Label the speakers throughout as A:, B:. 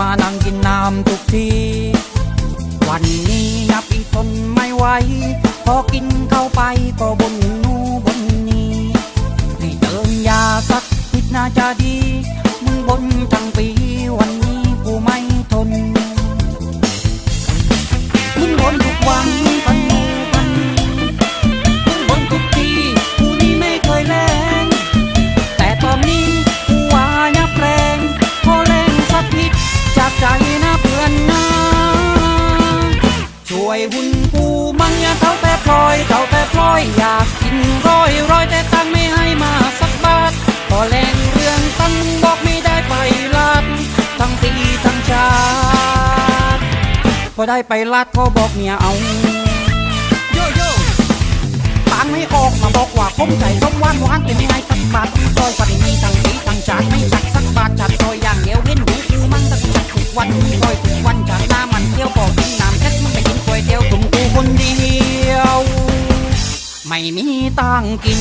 A: มานั่งกินน้ำทุกที วันนี้นับอีกทนไม่ไหวพอกินเข้าไปก็ อยเท่าแต่พลอยอยากกินร้อยร้อยแต่ตังค์ไม่ให้มาสักบาทพอแรงเรื่องตังค์บอกไม่ได้ไปลาดทั้งตีทั้งชาติพอได้ไปลาดเขาบอกเมียเอาโยโย่ตังค์ไม่ออกมาบอกว่าคมใจส้มหวานหวานแต่ไม่ให้สักบาทซอยฝันมีทั้งตีทั้ง ม่มีตังค์กิน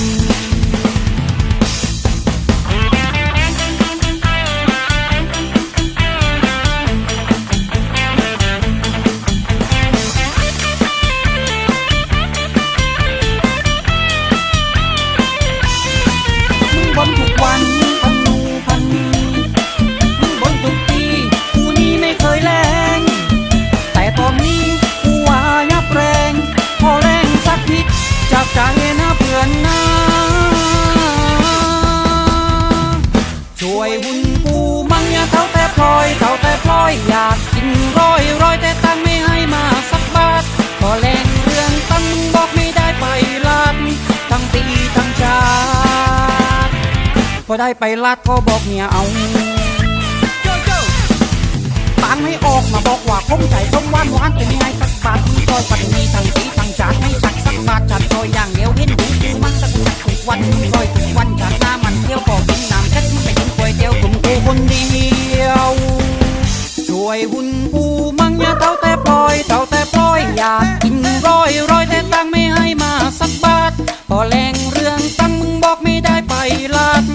A: อยอยากกินร้อยร้อยแต่ตังไม่ให้มาสักบาทพอแรงเรื่องตังบอกไม่ได้ไปลาดทั้งปีทั้งชาติพอได้ไปลาดก็บอกเมียเอาตังให้ออกมาบอกว่าคมใจส้มหวานหวานแต่ไม่ให้สักบาทมึงซอยปัน หุ่นกูมั่งยาเท่าแต่ปล่อยเท่าแต่ปล่อยอยากกินร้อยร้อยแต่ตังค์ไม่ให้มาสักบาทพอแรงเรื่องตังค์มึงบอกไม่ได้ไปลาด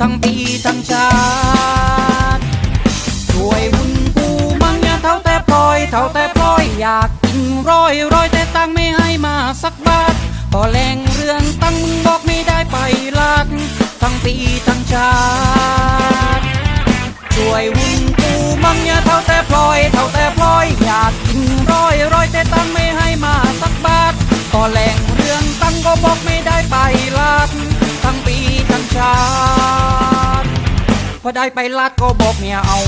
A: ทั้งปีทั้งชาติช่วยหุ่นกูมั่งยาเท่าแต่ปล่อยเท่าแต่ปล่อยอยากกินร้อยร้อยแต่ตังค์ไม่ให้มาสักบาทพอแรงเรื่องตังค์มึงบอกไม่ได้ไปลาดทั้งปีทั้งชาติ แต่พลอยเท่าแต่พลอยอยากกินร้อยร้อยแต่ตังไม่ให้มาสักบาทก็แหล่งเรื่องตังก็บอกไม่ได้ไปลาดทั้งปีทั้งชาติพอได้ไปลาดก็บอกเมียเอา